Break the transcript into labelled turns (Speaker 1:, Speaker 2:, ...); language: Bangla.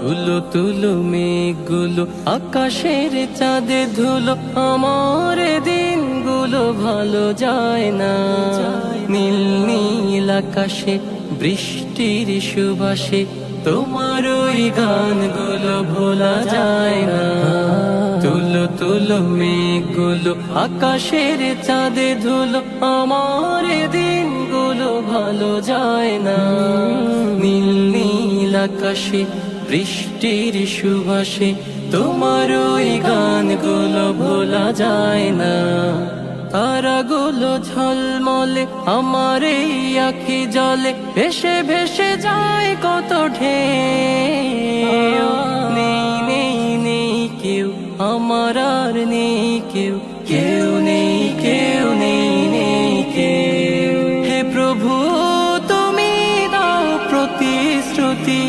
Speaker 1: তুলো তুলো মেঘগুলো, আকাশের চাঁদে ধুলো, আমার দিনগুলো ভালো যায় না। নীল নীল আকাশে, বৃষ্টির সুবাসে, তোমার ওই গানগুলো ভোলা যায় না। তুলো তুলো মেঘগুলো, আকাশের চাঁদে ধুলো, আমার দিনগুলো ভালো যায় না। নীল নীল আকাশে বৃষ্টির সুবাসে তোমার ওই গানগুলো ভোলা যায় না। তারাগুলো ঝলমলে, আমার এই আখি জলে ভেসে ভেসে যায় কত ঢে নেই নেই নেই কেউ, আমার আর নেই কেউ কেউ নেই কেউ নেই নেই কেউ। হে প্রভু, তুমি দাও প্রতিশ্রুতি।